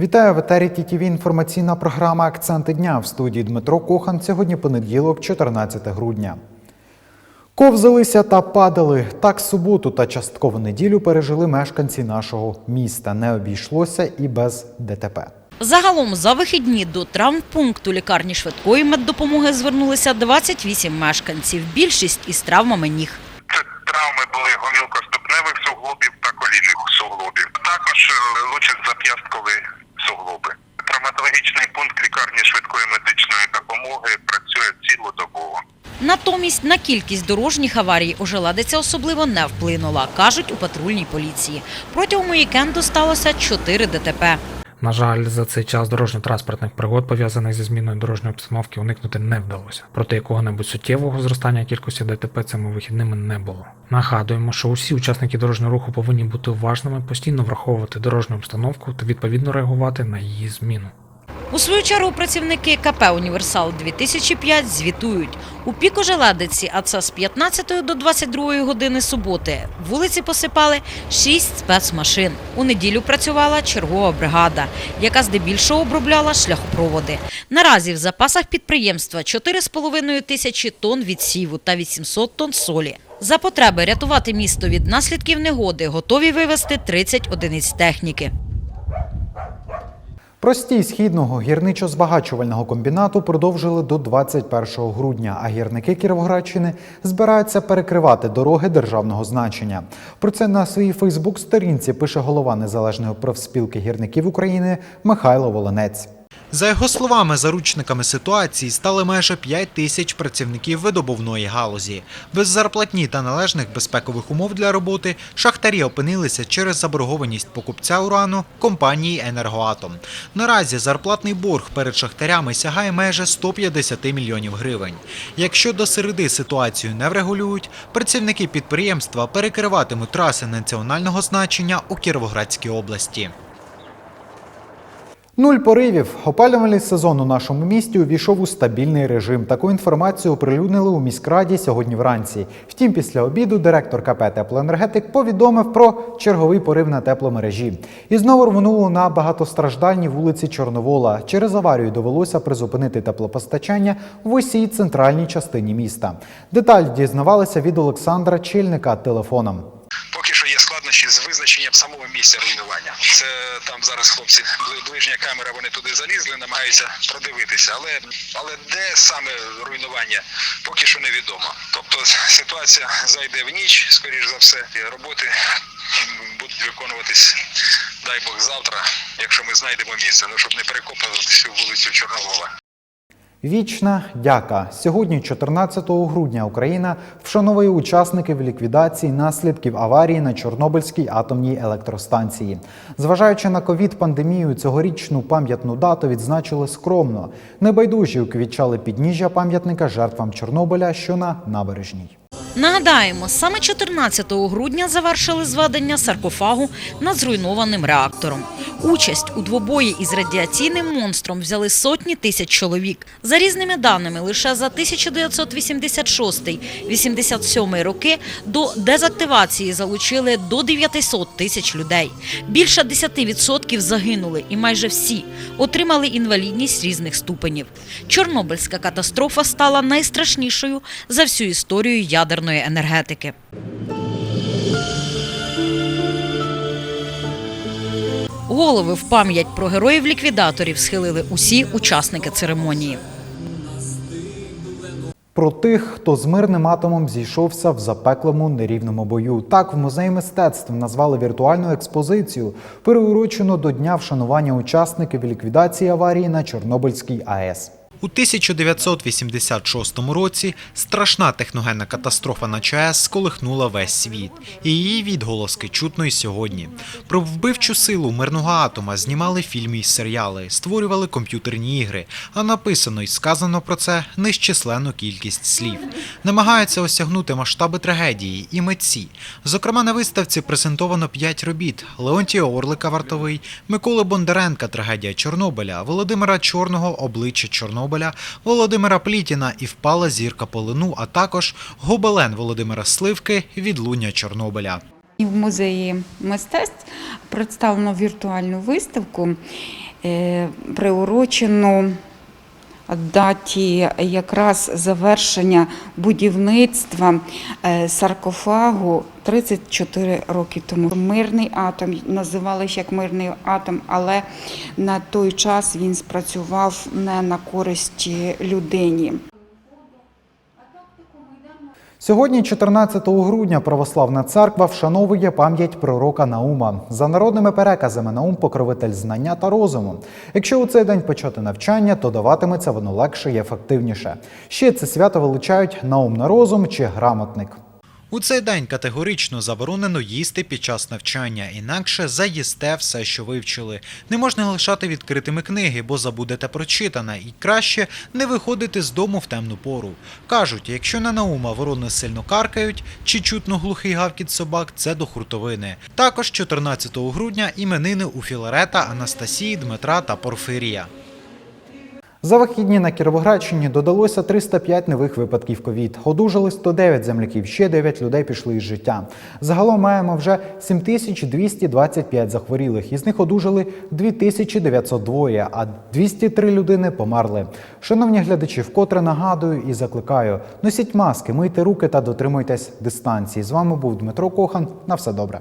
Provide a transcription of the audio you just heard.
Вітаю в етері ТІТІВІ інформаційна програма Акценти дня в студії Дмитро Кохан. Сьогодні понеділок, 14 грудня. Ковзалися та падали. Так суботу та часткову неділю пережили мешканці нашого міста. Не обійшлося і без ДТП. Загалом за вихідні до травмпункту лікарні швидкої меддопомоги звернулися 28 мешканців. Більшість із травмами ніг. Це травми були гомілкоступневих суглобів та колінних суглобів. Також е, лучать зап'ясткові суглоби. Травматологічний пункт лікарні швидкої медичної допомоги працює цілодобово. Натомість на кількість дорожніх аварій ожеладиця особливо не вплинула, кажуть у патрульній поліції. Протягом вікенду сталося 4 ДТП. На жаль, за цей час дорожньо-транспортних пригод, пов'язаних зі зміною дорожньої обстановки, уникнути не вдалося. Проте якого-небудь суттєвого зростання кількості ДТП цими вихідними не було. Нагадуємо, що усі учасники дорожнього руху повинні бути уважними, постійно враховувати дорожню обстановку та відповідно реагувати на її зміну. У свою чергу працівники КП Універсал 2005 звітують. У пік ожеладиці, а це з 15 до 22 години суботи, вулиці посипали 6 спецмашин. У неділю працювала чергова бригада, яка здебільшого обробляла шляхопроводи. Наразі в запасах підприємства 4,5 тисячі тонн відсіву та 800 тонн солі. За потреби рятувати місто від наслідків негоди готові вивезти 30 одиниць техніки. Простій східного гірничо-збагачувального комбінату продовжили до 21 грудня, а гірники Кіровоградщини збираються перекривати дороги державного значення. Про це на своїй Фейсбук-сторінці пише голова Незалежної профспілки гірників України Михайло Волонець. За його словами, заручниками ситуації стали майже 5 тисяч працівників видобувної галузі. Без зарплатні та належних безпекових умов для роботи шахтарі опинилися через заборгованість покупця урану компанії Енергоатом. Наразі зарплатний борг перед шахтарями сягає майже 150 мільйонів гривень. Якщо до середи ситуацію не врегулюють, працівники підприємства перекриватимуть траси національного значення у Кіровоградській області. Нуль поривів. Опалювальний сезон у нашому місті увійшов у стабільний режим. Таку інформацію оприлюднили у міськраді сьогодні вранці. Втім, після обіду директор КП «Теплоенергетик» повідомив про черговий порив на тепломережі. І знову рвонуло на багатостраждальній вулиці Чорновола. Через аварію довелося призупинити теплопостачання в усій центральній частині міста. Деталь дізнавалися від Олександра Чельника телефоном. Поки що є складнощі з визначенням самого місця руйнування. Це там зараз хлопці ближня камера, вони туди залізли, намагаються продивитися. Але але де саме руйнування, поки що невідомо. Тобто ситуація зайде в ніч, скоріш за все, і роботи будуть виконуватись, дай Бог, завтра, якщо ми знайдемо місце, ну щоб не перекопувати всю вулицю Чорновола. Вічна дяка. Сьогодні, 14 грудня, Україна вшановує учасників ліквідації наслідків аварії на Чорнобильській атомній електростанції. Зважаючи на ковід-пандемію, цьогорічну пам'ятну дату відзначили скромно. Небайдужі уквітчали підніжжя пам'ятника жертвам Чорнобиля, що на набережній. Нагадаємо, саме 14 грудня завершили зведення саркофагу над зруйнованим реактором. Участь у двобої із радіаційним монстром взяли сотні тисяч чоловік. За різними даними, лише за 1986-87 роки до дезактивації залучили до 900 тисяч людей. Більше 10% загинули, і майже всі отримали інвалідність різних ступенів. Чорнобильська катастрофа стала найстрашнішою за всю історію ядерної енергетики. Голови в пам'ять про героїв-ліквідаторів схилили усі учасники церемонії. Про тих, хто з мирним атомом зійшовся в запеклому нерівному бою. Так в музеї мистецтв назвали віртуальну експозицію, переурочену до дня вшанування учасників ліквідації аварії на Чорнобильській АЕС. У 1986 році страшна техногенна катастрофа на ЧАЕС сколихнула весь світ, і її відголоски чутно й сьогодні. Про вбивчу силу мирного атома знімали фільми й серіали, створювали комп'ютерні ігри, а написано й сказано про це нещисленну кількість слів. Намагаються осягнути масштаби трагедії і митці. Зокрема, на виставці презентовано п'ять робіт: Леонтія Орлика Вартовий, Миколи Бондаренка Трагедія Чорнобиля, Володимира Чорного Обличчя Чорнобиля, Володимира Плітіна і впала зірка полину, а також гобелен Володимира Сливки Відлуння Чорнобиля. І в музеї мистецтв представлено віртуальну виставку е, приурочену даті якраз завершення будівництва е, саркофагу 34 роки тому. Мирний атом називали ще як мирний атом, але на той час він спрацював не на користь людині. Сьогодні, 14 грудня, православна церква вшановує пам'ять пророка Наума. За народними переказами Наум покровитель знання та розуму. Якщо у цей день почати навчання, то даватиметься воно легше і ефективніше. Ще це свято величають Наум на розум чи грамотник. У цей день категорично заборонено їсти під час навчання, інакше заїсте все, що вивчили. Не можна лишати відкритими книги, бо забудете прочитане, і краще не виходити з дому в темну пору. Кажуть, якщо на наума ворони сильно каркають чи чутно глухий гавкіт собак, це до хуртовини. Також 14 грудня іменини у Філарета, Анастасії, Дмитра та Порфирія. За вихідні на Кіровоградщині додалося 305 нових випадків ковід. Одужали 109 земляків, ще 9 людей пішли із життя. Загалом маємо вже 7225 захворілих. Із них одужали 2902, а 203 людини померли. Шановні глядачі, вкотре нагадую і закликаю: носіть маски, мийте руки та дотримуйтесь дистанції. З вами був Дмитро Кохан. На все добре.